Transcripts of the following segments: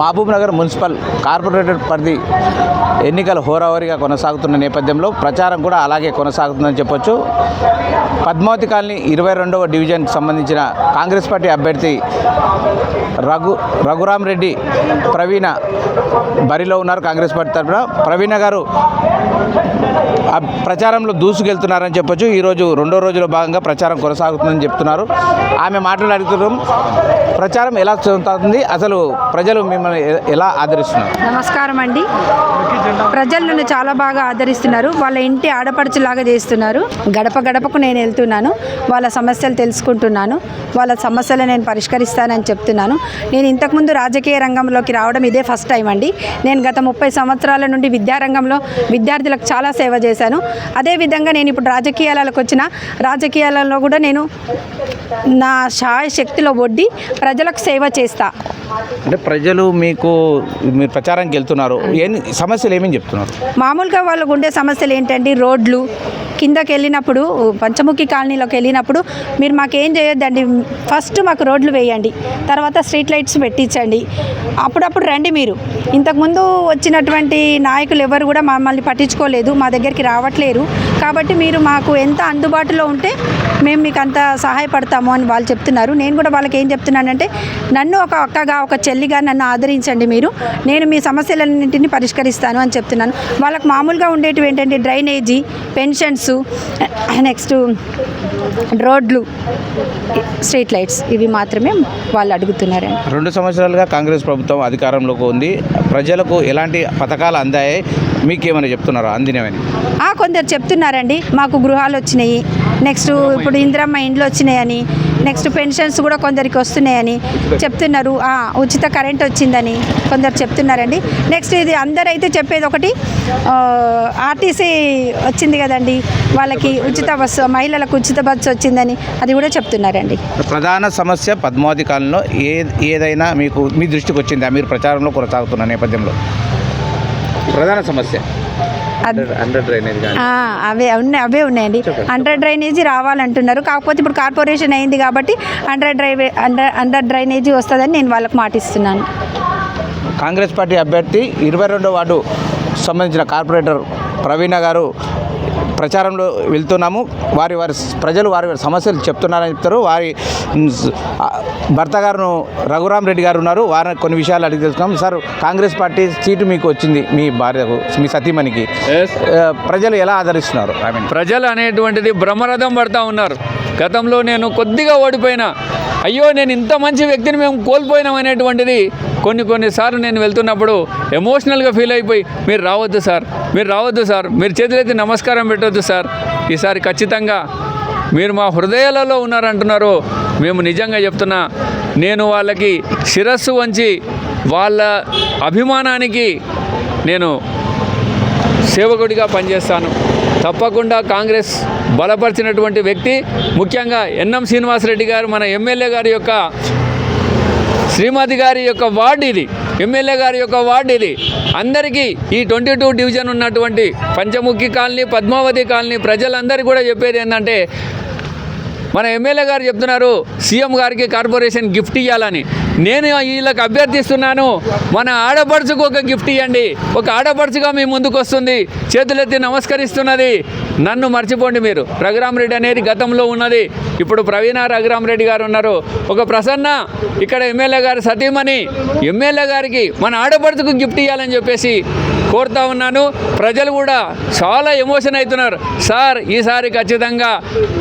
Mahabub Nagar municipal corporator పరిధి ఎన్నికలు హోరాహోరీగా కొనసాగుతున్న నేపథ్యంలో ప్రచారం కూడా అలాగే కొనసాగుతుందని చెప్పొచ్చు. పద్మావతి కాలనీ ఇరవై రెండవ డివిజన్కి సంబంధించిన కాంగ్రెస్ పార్టీ అభ్యర్థి రఘు రఘురామ్ రెడ్డి ప్రవీణ బరిలో ఉన్నారు కాంగ్రెస్ పార్టీ తరఫున ప్రవీణ గారు ప్రచారంలో దూసుకెళ్తున్నారని చెప్పొచ్చు. ఈరోజు రెండో రోజులో భాగంగా ప్రచారం కొనసాగుతుందని చెప్తున్నారు. ఆమె మాట్లాడుతున్నాం ప్రచారం ఎలా సాగుతుంది? అసలు ప్రజలు మిమ్మల్ని ఎ- ఎలా ఆదరిస్తున్నారు? నమస్కారం అండి. ప్రజలు నన్ను చాలా బాగా ఆదరిస్తున్నారు. వాళ్ళ ఇంటి ఆడపడుచులాగా చేస్తున్నారు. గడప గడపకు నేను వెళ్తున్నాను. వాళ్ళ సమస్యలు తెలుసుకుంటున్నాను. వాళ్ళ సమస్యలు నేను పరిష్కరిస్తానని చెప్తున్నాను. నేను ఇంతకుముందు రాజకీయ రంగంలోకి రావడం ఇదే ఫస్ట్ టైం అండి. నేను గత ముప్పై సంవత్సరాల నుండి విద్యారంగంలో విద్యార్థులకు చాలా సేవ చేశాను. అదేవిధంగా నేను ఇప్పుడు రాజకీయాలకు వచ్చిన రాజకీయాలలో కూడా నేను నా శాయ శక్తిలో ఒడ్డి ప్రజలకు సేవ చేస్తా. అంటే ప్రజలు మీకు మీరు ప్రచారానికి వెళ్తున్నారు. ఏం సమస్యలు ఏమేమి చెప్తున్నారు? మామూలుగా వాళ్ళకు ఉండే సమస్యలు ఏంటంటే రోడ్లు. కిందకి వెళ్ళినప్పుడు పంచముఖి కాలనీలోకి వెళ్ళినప్పుడు మీరు మాకేం చేయొద్దండి? ఫస్ట్ మాకు రోడ్లు వేయండి. తర్వాత స్ట్రీట్ లైట్స్ పెట్టించండి. అప్పుడప్పుడు రండి మీరు. ఇంతకుముందు వచ్చినటువంటి నాయకులు ఎవరు కూడా మమ్మల్ని పట్టించుకోలేదు. మా దగ్గరికి రావట్లేరు. కాబట్టి మీరు మాకు ఎంత అందుబాటులో ఉంటే మేము మీకు అంత సహాయపడతాము అని వాళ్ళు చెప్తున్నారు. నేను కూడా వాళ్ళకి ఏం చెప్తున్నానంటే నన్ను ఒక అక్కగా ఒక చెల్లిగా నన్ను ఆదరించండి మీరు. నేను మీ సమస్యలన్నింటినీ పరిష్కరిస్తాను అని చెప్తున్నాను. వాళ్ళకు మామూలుగా ఉండేటివి ఏంటంటే డ్రైనేజీ పెన్షన్స్ నెక్స్ట్ రోడ్లు స్ట్రీట్ లైట్స్ ఇవి మాత్రమే వాళ్ళు అడుగుతున్నారు రెండు సంవత్సరాలుగా కాంగ్రెస్ ప్రభుత్వం అధికారంలోకి ఉంది. ప్రజలకు ఎలాంటి పథకాలు అందాయి? మీకేమైనా చెప్తున్నారా? అందినవని? ఆ, కొందరు చెప్తున్నారండి. మాకు గృహాలు వచ్చినాయి. నెక్స్ట్ ఇప్పుడు ఇందిరమ్మ ఇండ్లు వచ్చినాయని నెక్స్ట్ పెన్షన్స్ కూడా కొందరికి వస్తున్నాయని చెప్తున్నారు. ఆ, ఉచిత కరెంట్ వచ్చిందని కొందరు చెప్తున్నారండి. నెక్స్ట్ ఇది అందరైతే చెప్పేది ఒకటి ఆర్టీసీ వచ్చింది కదండి. వాళ్ళకి ఉచిత బస్సు మహిళలకు ఉచిత బస్సు వచ్చిందని అది కూడా చెప్తున్నారండి. ప్రధాన సమస్య పద్మావతి కాలంలో ఏ ఏదైనా మీకు మీ దృష్టికి వచ్చిందా? మీరు ప్రచారంలో కొనసాగుతున్న నేపథ్యంలో. ప్రధాన సమస్య. అద్- అండర్ డ్రైనేజ్ కానీ. ఆ, అవే ఉన్నాయి అవే ఉన్నాయండి. అండర్ డ్రైనేజీ రావాలంటున్నారు. కాకపోతే ఇప్పుడు కార్పొరేషన్ అయింది కాబట్టి అండర్ డ్రైవే అండర్ అండర్ డ్రైనేజీ వస్తుందని నేను వాళ్ళకి మాటిస్తున్నాను. కాంగ్రెస్ పార్టీ అభ్యర్థి ఇరవై రెండో వార్డు సంబంధించిన కార్పొరేటర్ ప్రవీణ గారు ప్రచారంలో వెళ్తున్నాము. వారి వారి ప్రజలు వారి వారి సమస్యలు చెప్తున్నారని చెప్తారు. వారి భర్త గారు రఘురామ్ రెడ్డి గారు ఉన్నారు. వారిని కొన్ని విషయాలు అడిగి తెలుసుకున్నాం సార్ కాంగ్రెస్ పార్టీ సీటు మీకు వచ్చింది. మీ భార్యకు మీ సతీమణికి. ప్రజలు ఎలా ఆదరిస్తున్నారు? ఐ మీన్ ప్రజలు అనేటువంటిది బ్రహ్మరథం పడతా ఉన్నారు. గతంలో నేను కొద్దిగా ఓడిపోయినా. అయ్యో నేను ఇంత మంచి వ్యక్తిని మేము కోల్పోయినాం అనేటువంటిది కొన్ని కొన్నిసార్లు నేను వెళ్తున్నప్పుడు ఎమోషనల్గా ఫీల్ అయిపోయి మీరు రావద్దు సార్ మీరు రావద్దు సార్ మీరు చేతులైతే నమస్కారం పెట్టొద్దు సార్. ఈసారి ఖచ్చితంగా మీరు మా హృదయాలలో ఉన్నారంటున్నారు. మేము నిజంగా చెప్తున్నా నేను వాళ్ళకి శిరస్సు వంచి వాళ్ళ అభిమానానికి నేను సేవకుడిగా పనిచేస్తాను. తప్పకుండా కాంగ్రెస్ బలపరిచినటువంటి వ్యక్తి ముఖ్యంగా ఎన్ఎం శ్రీనివాసరెడ్డి గారు మన ఎమ్మెల్యే గారి యొక్క శ్రీమతి గారి యొక్క వార్డు ఇది ఎమ్మెల్యే గారి యొక్క వార్డు ఇది అందరికీ ఈ ట్వంటీ టూ డివిజన్ ఉన్నటువంటి పంచముఖి కాలనీ పద్మావతి కాలనీ ప్రజలందరికీ కూడా చెప్పేది ఏంటంటే మన ఎమ్మెల్యే గారు చెప్తున్నారు సీఎం గారికి కార్పొరేషన్ గిఫ్ట్ ఇవ్వాలని నేను వీళ్ళకి అభ్యర్థిస్తున్నాను మన ఆడపడుచుకు ఒక గిఫ్ట్ ఇవ్వండి ఒక ఆడపడుచుగా మీ ముందుకు వస్తుంది చేతులెత్తి నమస్కరిస్తున్నది. నన్ను మర్చిపోండి మీరు. రఘురామ్ రెడ్డి అనేది గతంలో ఉన్నది. ఇప్పుడు ప్రవీణ రఘురామ్ రెడ్డి గారు ఉన్నారు. ఒక ప్రసన్న ఇక్కడ ఎమ్మెల్యే గారు సతీమణి ఎమ్మెల్యే గారికి మన ఆడపడుచుకు గిఫ్ట్ ఇవ్వాలని చెప్పేసి కోరుతా ఉన్నాను. ప్రజలు కూడా చాలా ఎమోషన్ అవుతున్నారు. సార్ ఈసారి ఖచ్చితంగా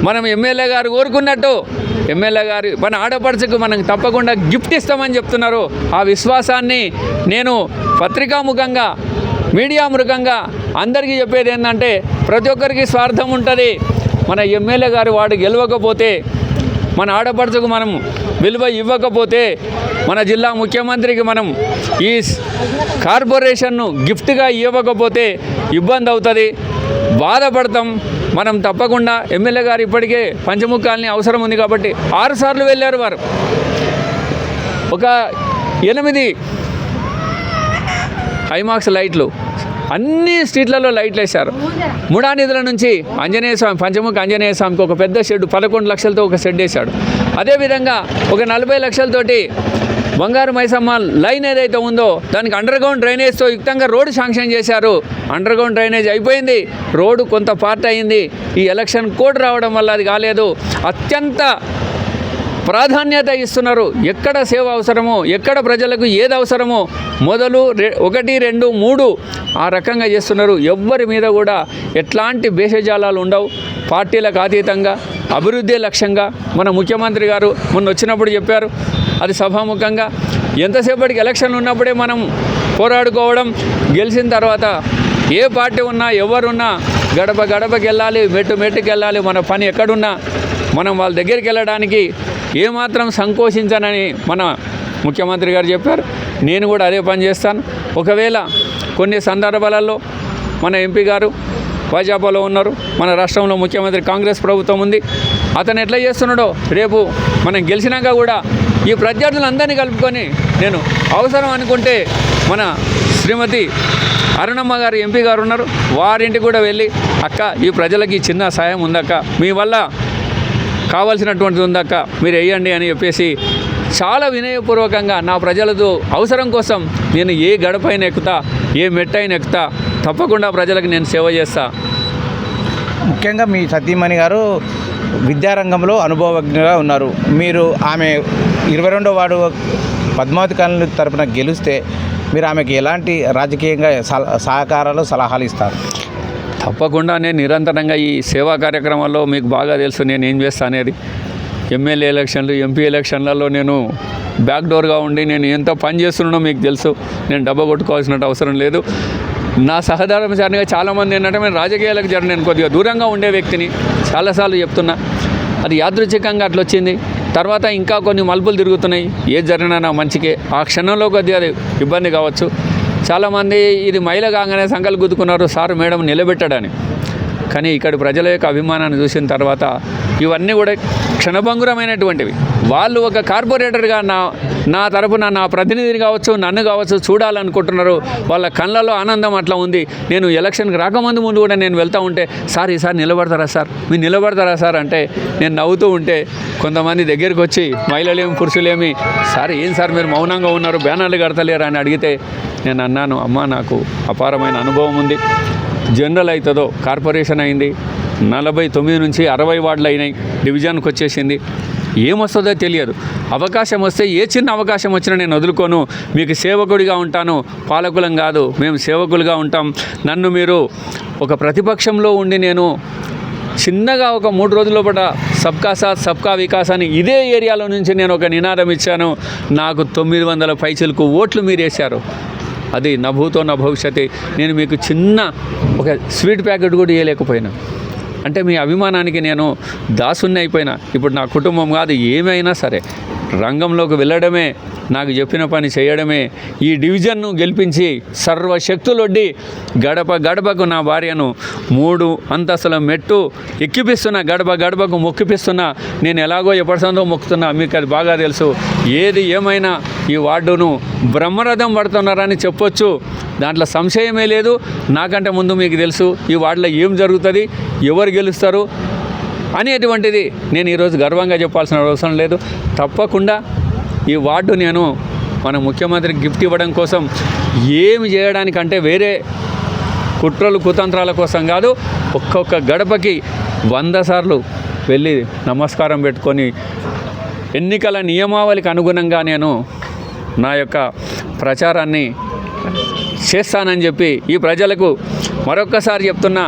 మనం ఎమ్మెల్యే గారు కోరుకున్నట్టు ఎమ్మెల్యే గారు మన ఆడపడుచుకు మనం తప్పకుండా గిఫ్ట్ ఇస్తామని చెప్తున్నారు. ఆ విశ్వాసాన్ని నేను పత్రికాముఖంగా మీడియా మృగంగా అందరికీ చెప్పేది ఏంటంటే ప్రతి ఒక్కరికి స్వార్థం ఉంటుంది. మన ఎమ్మెల్యే గారు వాడు గెలవకపోతే మన ఆడపడుచుకు మనం విలువ ఇవ్వకపోతే మన జిల్లా ముఖ్యమంత్రికి మనం ఈ స్- కార్పొరేషన్ను గిఫ్ట్గా ఇవ్వకపోతే ఇబ్బంది అవుతుంది. బాధపడతాం. మనం తప్పకుండా ఎమ్మెల్యే గారు ఇప్పటికే పంచముఖాలని అవసరం ఉంది కాబట్టి ఆరుసార్లు వెళ్ళారు వారు. ఒక ఎనిమిది ఐమాక్స్ లైట్లు. అన్ని స్ట్రీట్లలో లైట్లు వేశారు. ముడా నిధుల నుంచి ఆంజనేయ స్వామి పంచముఖ ఆంజనేయ స్వామికి ఒక పెద్ద షెడ్ పదకొండు లక్షలతో ఒక షెడ్ వేశాడు. అదేవిధంగా ఒక నలభై లక్షలతోటి బంగారు మైసమ్మ లైన్ ఏదైతే ఉందో దానికి అండర్ గ్రౌండ్ డ్రైనేజ్తో యుక్తంగా రోడ్డు శాంక్షన్ చేశారు. అండర్ గ్రౌండ్ డ్రైనేజ్ అయిపోయింది. రోడ్డు కొంత పార్ట్ అయింది. ఈ ఎలక్షన్ కోడ్ రావడం వల్ల అది కాలేదు. అత్యంత ప్రాధాన్యత ఇస్తున్నారు. ఎక్కడ సేవ అవసరమో ఎక్కడ ప్రజలకు ఏది అవసరమో మొదలు రె ఒకటి రెండు మూడు ఆ రకంగా చేస్తున్నారు. ఎవ్వరి మీద కూడా ఎట్లాంటి భేషజాలాలు ఉండవు. పార్టీలకు అతీతంగా అభివృద్ధి లక్ష్యంగా మన ముఖ్యమంత్రి గారు మొన్న వచ్చినప్పుడు చెప్పారు. అది సభాముఖంగా ఎంతసేపటికి ఎలక్షన్లు ఉన్నప్పుడే మనం పోరాడుకోవడం గెలిచిన తర్వాత ఏ పార్టీ ఉన్నా ఎవరున్నా గడప గడపకి వెళ్ళాలి మెట్టు మెట్టుకు వెళ్ళాలి మన పని ఎక్కడున్నా మనం వాళ్ళ దగ్గరికి వెళ్ళడానికి ఏమాత్రం సంకోచించనని మన ముఖ్యమంత్రి గారు చెప్పారు. నేను కూడా అదే పని చేస్తాను. ఒకవేళ కొన్ని సందర్భాలలో మన ఎంపీ గారు భాజపాలో ఉన్నారు. మన రాష్ట్రంలో ముఖ్యమంత్రి కాంగ్రెస్ ప్రభుత్వం ఉంది. అతను ఎట్లా చేస్తున్నాడో రేపు మనం గెలిచినాక కూడా ఈ ప్రత్యర్థులందరినీ కలుపుకొని నేను అవసరం అనుకుంటే మన శ్రీమతి అరుణమ్మ గారు ఎంపీ గారు ఉన్నారు. వారింటికి కూడా వెళ్ళి అక్క ఈ ప్రజలకి చిన్న సాయం ఉందక్క. మీ వల్ల కావాల్సినటువంటిది ఉందక్క. మీరు వేయండి అని చెప్పేసి చాలా వినయపూర్వకంగా నా ప్రజలతో అవసరం కోసం నేను ఏ గడపైన ఎక్కుతా ఏ మెట్టైన ఎక్కుతా తప్పకుండా ప్రజలకు నేను సేవ చేస్తా. ముఖ్యంగా మీ సతీమణి గారు విద్యారంగంలో అనుభవజ్ఞగా ఉన్నారు. మీరు ఆమె ఇరవై రెండో వాడు పద్మావతి తరపున గెలిస్తే మీరు ఆమెకి ఎలాంటి రాజకీయంగా సహకారాలు సలహాలు ఇస్తారు? తప్పకుండా నేను నిరంతరంగా ఈ సేవా కార్యక్రమాల్లో మీకు బాగా తెలుసు నేను ఏం చేస్తా అనేది. ఎమ్మెల్యే ఎలక్షన్లు ఎంపీ ఎలక్షన్లలో నేను బ్యాక్ డోర్గా ఉండి నేను ఎంత పని చేస్తున్నానో మీకు తెలుసు. నేను డబ్బా కొట్టుకోవాల్సిన అవసరం లేదు. నా సహధర్మచారిగా చాలామంది ఏంటంటే నేను రాజకీయాలకు జరిగిన నేను కొద్దిగా దూరంగా ఉండే వ్యక్తిని చాలాసార్లు చెప్తున్నా. అది యాదృచ్ఛికంగా అట్లా వచ్చింది. తర్వాత ఇంకా కొన్ని మలుపులు తిరుగుతున్నాయి. ఏది జరిగినా నా మంచికే. ఆ క్షణంలో కొద్దిగా అది ఇబ్బంది కావచ్చు. చాలామంది ఇది మైల కాగానే సంకలు గుద్దుకున్నారు సార్ మేడం నిలబెట్టడని. కానీ ఇక్కడ ప్రజల యొక్క అభిమానాన్ని చూసిన తర్వాత ఇవన్నీ కూడా క్షణభంగురమైనటువంటివి. వాళ్ళు ఒక కార్పొరేటర్గా నా నా తరపున నా ప్రతినిధిని కావచ్చు నన్ను కావచ్చు చూడాలనుకుంటున్నారు. వాళ్ళ కళ్ళలో ఆనందం అట్లా ఉంది. నేను ఎలక్షన్కి రాకముందు ముందు కూడా నేను వెళ్తూ ఉంటే సార్ ఈసారి నిలబడతారా సార్? మీరు నిలబడతారా సార్? అంటే నేను నవ్వుతూ ఉంటే కొంతమంది దగ్గరికి వచ్చి మహిళలేమి పురుషులేమి సార్ ఏం సార్ మీరు మౌనంగా ఉన్నారు? బ్యానర్లు కడతలేరు? అని అడిగితే నేను అన్నాను అమ్మ నాకు అపారమైన అనుభవం ఉంది. జనరల్ అవుతుందో కార్పొరేషన్ అయింది. నలభై తొమ్మిది నుంచి అరవై వార్డులు అయినాయి డివిజన్కి వచ్చేసింది. ఏమొస్తుందో తెలియదు. అవకాశం వస్తే ఏ చిన్న అవకాశం వచ్చినా నేను వదులుకోను. మీకు సేవకుడిగా ఉంటాను. పాలకులం కాదు. మేము సేవకులుగా ఉంటాం. నన్ను మీరు ఒక ప్రతిపక్షంలో ఉండి నేను చిన్నగా ఒక మూడు రోజుల పాట సబ్కా సాత్ సబ్కా వికాస్ అని ఇదే ఏరియాలో నుంచి నేను ఒక నినాదం ఇచ్చాను. నాకు తొమ్మిది వందల పైసలకు ఓట్లు మీరు వేశారు అది నా భూతో నా భవిష్యత్. నేను మీకు చిన్న ఒక స్వీట్ ప్యాకెట్ కూడా ఇవ్వలేకపోయినా అంటే మీ అభిమానానికి నేను దాసుని అయిపోయినా. ఇప్పుడు నా కుటుంబం కాదు ఏమైనా సరే. రంగంలోకి వెళ్ళడమే నాకు చెప్పిన పని చేయడమే. ఈ డివిజన్ను గెలిపించి సర్వశక్తులొడ్డి గడప గడపకు నా భార్యను మూడు అంతస్తుల మెట్టు ఎక్కిపిస్తున్నా గడప గడపకు మొక్కిపిస్తున్నా నేను ఎలాగో ఎప్పటిసందో మొక్కుతున్నా. మీకు అది బాగా తెలుసు. ఏది ఏమైనా ఈ వార్డును బ్రహ్మరథం పడుతున్నారని చెప్పొచ్చు. దాంట్లో సంశయమే లేదు. నాకంటే ముందు మీకు తెలుసు ఈ వార్డులో ఏం జరుగుతుంది ఎవరు గెలుస్తారు అనేటువంటిది నేను ఈరోజు గర్వంగా చెప్పాల్సిన అవసరం లేదు. తప్పకుండా ఈ వార్డు నేను మన ముఖ్యమంత్రికి గిఫ్ట్ ఇవ్వడం కోసం ఏమి చేయడానికంటే వేరే కుట్రలు కుతంత్రాల కోసం కాదు ఒక్కొక్క గడపకి వంద సార్లు వెళ్ళి నమస్కారం పెట్టుకొని ఎన్నికల నియమావళికి అనుగుణంగా నేను నా యొక్క ప్రచారాన్ని చేస్తానని చెప్పి ఈ ప్రజలకు మరొక్కసారి చెప్తున్నా.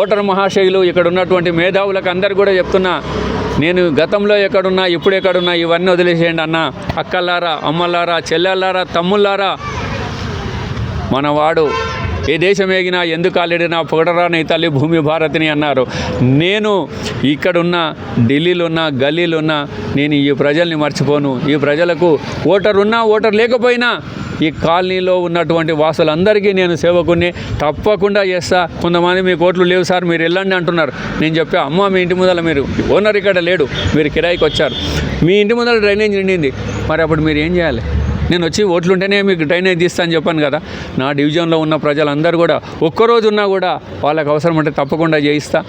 ఓటర్ మహాశయులు ఇక్కడ ఉన్నటువంటి మేధావులకు అందరు కూడా చెప్తున్నా. నేను గతంలో ఎక్కడున్నా ఇప్పుడు ఎక్కడున్నా ఇవన్నీ వదిలేసేయండి అన్న. అక్కలారా అమ్మలారా చెల్లెళ్ళారా తమ్ముళ్ళారా మనవాడు ఏ దేశం ఏగినా ఎందుకు ఆలడినా పొగడరాని తల్లి భూమి భారతిని అన్నారు. నేను ఇక్కడున్న ఢిల్లీలో ఉన్న గల్లీలో ఉన్న నేను ఈ ప్రజల్ని మర్చిపోను. ఈ ప్రజలకు ఓటర్ ఉన్నా ఓటర్ లేకపోయినా ఈ కాలనీలో ఉన్నటువంటి వాసులందరికీ నేను సేవకుని తప్పకుండా చేస్తా. కొంతమంది మీకు ఓట్లు లేవు సార్ మీరు వెళ్ళండి అంటున్నారు. నేను చెప్పా అమ్మ మీ ఇంటి ముందర మీరు ఓనర్ ఇక్కడ లేడు మీరు కిరాయికి వచ్చారు మీ ఇంటి ముందర డ్రైనేజ్ నిండింది. మరి అప్పుడు మీరు ఏం చేయాలి? నేను వచ్చి ఓట్లుంటేనే మీకు డ్రైనేజ్ తీస్తా అని చెప్పాను కదా. నా డివిజన్లో ఉన్న ప్రజలందరూ కూడా ఒక్కరోజు ఉన్నా కూడా వాళ్ళకి అవసరం ఉంటే తప్పకుండా చేయిస్తా.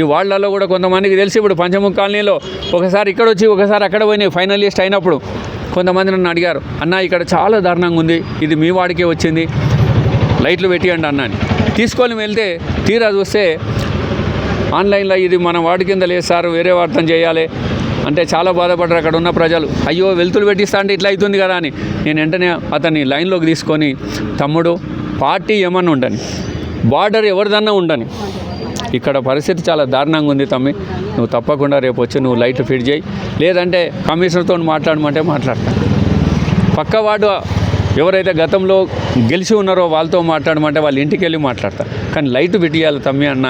ఈ వాళ్ళల్లో కూడా కొంతమందికి తెలిసి ఇప్పుడు పంచముఖ కాలనీలో ఒకసారి ఇక్కడ వచ్చి ఒకసారి అక్కడ పోయినాయి ఫైనలిస్ట్ అయినప్పుడు కొంతమంది నన్ను అడిగారు అన్న ఇక్కడ చాలా దారుణంగా ఉంది. ఇది మీ వాడికే వచ్చింది. లైట్లు పెట్టియండి అన్న అని. తీసుకొని వెళ్తే తీరా చూస్తే ఆన్లైన్లో ఇది మన వాడి కింద లేదు సార్ వేరే వార్తం చేయాలి. అంటే చాలా బాధపడ్డారు అక్కడ ఉన్న ప్రజలు. అయ్యో వెలుతులు పెట్టిస్తా అంటే ఇట్లా అవుతుంది కదా అని. నేను వెంటనే అతన్ని లైన్లోకి తీసుకొని తమ్ముడు పార్టీ ఏమన్నా ఉండని. బార్డర్ ఎవరిదన్నా ఉండని. ఇక్కడ పరిస్థితి చాలా దారుణంగా ఉంది తమ్మి. నువ్వు తప్పకుండా రేపు వచ్చి నువ్వు లైట్ ఫిట్ చేయి. లేదంటే కమిషనర్తో మాట్లాడమంటే మాట్లాడతాను పక్క వాడు ఎవరైతే గతంలో గెలిచి ఉన్నారో వాళ్ళతో మాట్లాడమంటే వాళ్ళ ఇంటికి వెళ్ళి మాట్లాడతారు కానీ లైట్ ఫిట్ చేయాలి తమ్మి అన్న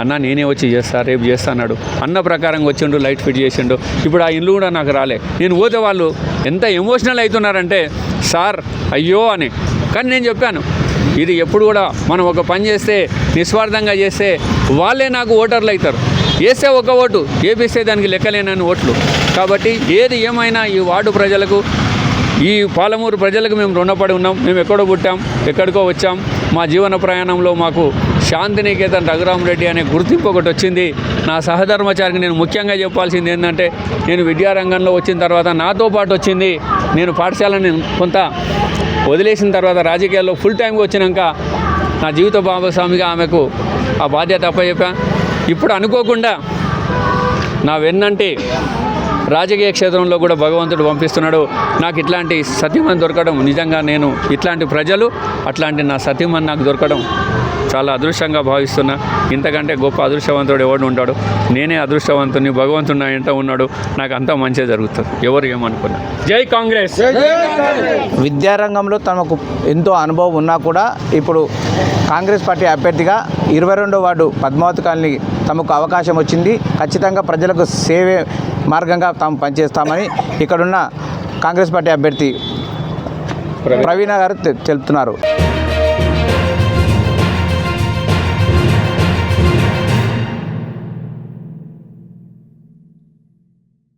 అన్న నేనే వచ్చి చేస్తా రేపు చేస్తా అన్నాడు. అన్న ప్రకారంగా వచ్చిండు లైట్ ఫిట్ చేసిండు. ఇప్పుడు ఆ ఇల్లు కూడా నాకు రాలే. నేను పోతే వాళ్ళు ఎంత ఎమోషనల్ అవుతున్నారంటే సార్ అయ్యో అని. కానీ నేను చెప్పాను ఇది ఎప్పుడు కూడా మనం ఒక పని చేస్తే నిస్వార్థంగా చేస్తే వాళ్ళే నాకు ఓటర్లు అవుతారు. వేస్తే ఒక ఓటు ఏపిస్తే దానికి లెక్కలేనని ఓట్లు. కాబట్టి ఏది ఏమైనా ఈ వార్డు ప్రజలకు ఈ పాలమూరు ప్రజలకు మేము రుణపడి ఉన్నాం. మేము ఎక్కడో పుట్టాం ఎక్కడికో వచ్చాం. మా జీవన ప్రయాణంలో మాకు శాంతినికేతన్ రఘురామరెడ్డి అనే గుర్తింపు ఒకటి వచ్చింది. నా సహధర్మచారికి నేను ముఖ్యంగా చెప్పాల్సింది ఏంటంటే నేను విద్యారంగంలో వచ్చిన తర్వాత నాతో పాటు వచ్చింది. నేను పాఠశాలని కొంత వదిలేసిన తర్వాత రాజకీయాల్లో ఫుల్ టైంగా వచ్చినాక నా జీవిత భాగస్వామిగా ఆమెకు ఆ బాధ్యత అప్పచెప్పా. ఇప్పుడు అనుకోకుండా నా వెన్నంటే రాజకీయ క్షేత్రంలో కూడా భగవంతుడు పంపిస్తున్నాడు. నాకు ఇట్లాంటి సత్యమని దొరకడం నిజంగా నేను ఇట్లాంటి ప్రజలు అట్లాంటి నా సత్యమని నాకు దొరకడం చాలా అదృష్టంగా భావిస్తున్నా. ఇంతకంటే గొప్ప అదృష్టవంతుడు ఎవడు ఉంటాడు నేనే అదృష్టవంతుని భగవంతుడు నా ఇంట ఉన్నాడు. నాకు అంతా మంచిగా జరుగుతుంది. ఎవరు ఏమనుకున్నా. జై కాంగ్రెస్. విద్యారంగంలో తమకు ఎంతో అనుభవం ఉన్నా కూడా ఇప్పుడు కాంగ్రెస్ పార్టీ అభ్యర్థిగా ఇరవై రెండో వార్డు పద్మావతి కాలనీ తమకు అవకాశం వచ్చింది. ఖచ్చితంగా ప్రజలకు సేవే మార్గంగా తాము పనిచేస్తామని ఇక్కడున్న కాంగ్రెస్ పార్టీ అభ్యర్థి ప్రవీణ గారు తెలుపుతున్నారు.